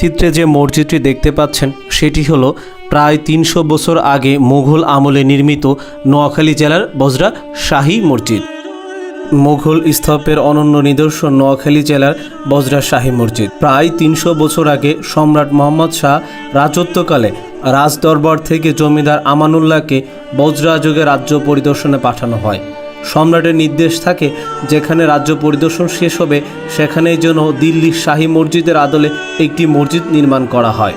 চিত্রে যে মসজিদটি দেখতে পাচ্ছেন, সেটি হলো প্রায় তিনশো বছর আগে মুঘল আমলে নির্মিত নোয়াখালী জেলার বজরা শাহী মসজিদ। মুঘল স্তূপের অনন্য নিদর্শন নোয়াখালী জেলার বজরা শাহী মসজিদ। প্রায় তিনশো বছর আগে সম্রাট মোহাম্মদ শাহ রাজত্বকালে রাজদরবার থেকে জমিদার আমানুল্লাহকে বজরা যুগে রাজ্য পরিদর্শনে পাঠানো হয়। সম্রাটের নির্দেশ থাকে, যেখানে রাজ্য পরিদর্শন শেষ হবে, সেখানেই যেন দিল্লির শাহী মসজিদের আদলে একটি মসজিদ নির্মাণ করা হয়।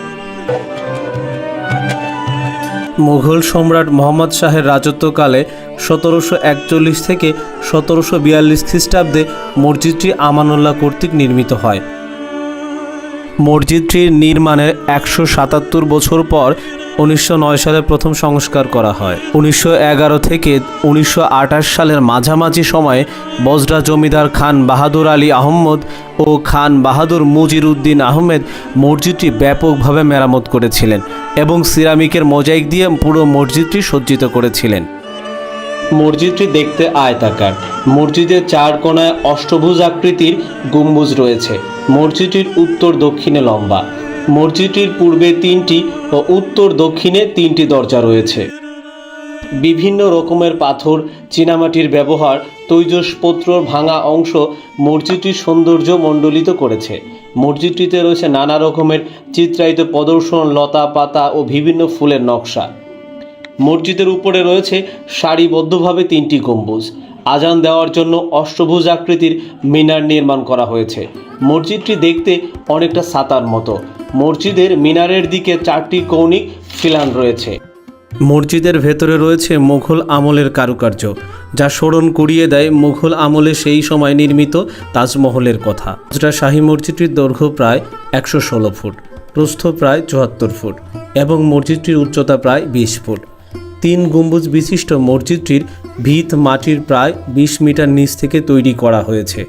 মুঘল সম্রাট মোহাম্মদ শাহের রাজত্বকালে সতেরোশো একচল্লিশ থেকে সতেরোশো বিয়াল্লিশ খ্রিস্টাব্দে মসজিদটি আমানুল্লাহ কর্তৃক নির্মিত হয়। মসজিদটির নির্মাণের একশো সাতাত্তর বছর পর উনিশশো নয় সালে প্রথম সংস্কার করা হয়। উনিশশো এগারো থেকে উনিশশো আঠাশ সালের মাঝামাঝি সময়ে বজরা জমিদার খান বাহাদুর আলী আহম্মদ ও খান বাহাদুর মুজির উদ্দিন আহমেদ মসজিদটি ব্যাপকভাবে মেরামত করেছিলেন এবং সিরামিকের মোজাইক দিয়ে পুরো মসজিদটি সজ্জিত করেছিলেন। মসজিদটি দেখতে আয়তাকার। মসজিদের চার কোণায় অষ্টভুজ আকৃতির গম্বুজ রয়েছে। মসজিদটির উত্তর দক্ষিণে লম্বা। মসজিদটির পূর্বে তিনটি ও উত্তর দক্ষিণে তিনটি দরজা রয়েছে। বিভিন্ন রকমের পাথর, চীনামাটির ব্যবহার তৈজসপত্রর ভাঙা অংশ মসজিদটির সৌন্দর্য মণ্ডলিত করেছে। মসজিদটিতে রয়েছে নানা রকমের চিত্রায়িত প্রদর্শন, লতা, পাতা ও বিভিন্ন ফুলের নকশা। মসজিদের উপরে রয়েছে সারিবদ্ধভাবে তিনটি গম্বুজ। আজান দেওয়ার জন্য অষ্টভুজ আকৃতির মিনার নির্মাণ করা হয়েছে। মসজিদটি দেখতে অনেকটা সাতার মতো। মসজিদের মিনারের দিকে চারটি কৌণিক খিলান রয়েছে। মসজিদের ভেতরে রয়েছে মুঘল আমলের কারুকার্য, যা স্মরণ করিয়ে দেয় মুঘল আমলে সেই সময় নির্মিত তাজমহলের কথা। হজরা শাহী মসজিদটির দৈর্ঘ্য প্রায় একশো ষোলো ফুট, প্রস্থ প্রায় চুয়াত্তর ফুট এবং মসজিদটির উচ্চতা প্রায় বিশ ফুট। তিন গম্বুজ বিশিষ্ট মসজিদটির ভিত মাটির প্রায় বিশ মিটার নিচ থেকে তৈরি করা হয়েছে।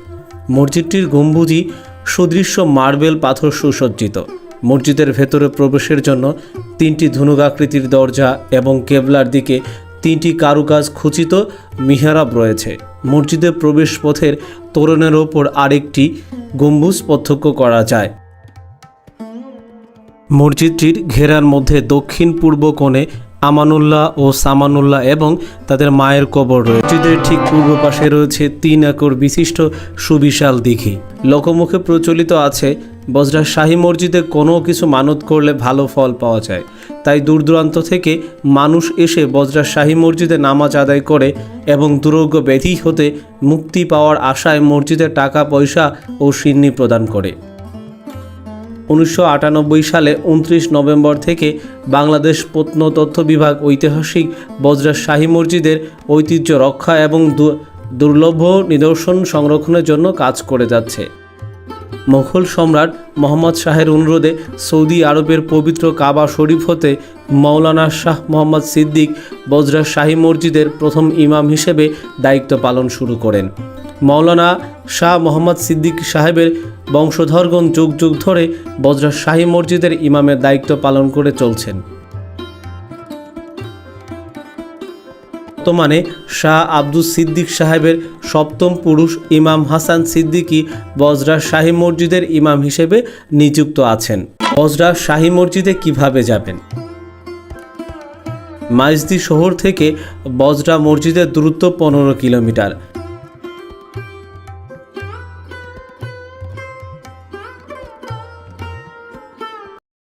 মসজিদটির গম্বুজই সুদৃশ্য মার্বেল পাথর সুসজ্জিত। মসজিদের ভেতরে প্রবেশের জন্য তিনটি ধনুকাকৃতির দরজা এবং কেবলার দিকে তিনটি কারুকাজ খচিত মিহরাব রয়েছে। মসজিদের প্রবেশ পথের তোরণের ওপর আরেকটি গম্বুজ প্রত্যক্ষ করা যায়। মসজিদটির ঘেরার মধ্যে দক্ষিণ পূর্ব কোণে আমানুল্লাহ ও সামানুল্লাহ এবং তাদের মায়ের কবর রয়েছে। ঠিক পূর্ব পাশে রয়েছে তিন একর বিশিষ্ট সুবিশাল দিঘি। লোকমুখে প্রচলিত আছে, বজরা শাহী মসজিদে কোনো কিছু মানত করলে ভালো ফল পাওয়া যায়। তাই দূর দূরান্ত থেকে মানুষ এসে বজরা শাহী মসজিদে নামাজ আদায় করে এবং দুরোগ্য ব্যাধি হতে মুক্তি পাওয়ার আশায় মসজিদে টাকা, পয়সা ও সিন্নি প্রদান করে। উনিশশো আটানব্বই সালে উনত্রিশ নভেম্বর থেকে বাংলাদেশ প্রত্নতত্ত্ব বিভাগ ঐতিহাসিক বজরা শাহী মসজিদের ঐতিহ্য রক্ষা এবং দুর্লভ নিদর্শন সংরক্ষণের জন্য কাজ করে যাচ্ছে। মুঘল সম্রাট মোহাম্মদ শাহের অনুরোধে সৌদি আরবের পবিত্র কাবা শরীফ হতে মৌলানা শাহ মোহাম্মদ সিদ্দিক বজরা শাহী মসজিদের প্রথম ইমাম হিসেবে দায়িত্ব পালন শুরু করেন। মৌলানা শাহ মোহাম্মদ সিদ্দিক সাহেবের বংশধরগণ যুগ যুগ ধরে বজরা শাহী মসজিদের ইমামের দায়িত্ব পালন করে চলছেন। বর্তমানে শাহ আব্দুল সিদ্দিক সাহেবের সপ্তম পুরুষ ইমাম হাসান সিদ্দিকী বজরা শাহী মসজিদের ইমাম হিসেবে নিযুক্ত আছেন। বজরা শাহী মসজিদে কীভাবে যাবেন? মাইজদি শহর থেকে বজরা মসজিদের দূরত্ব পনেরো কিলোমিটার।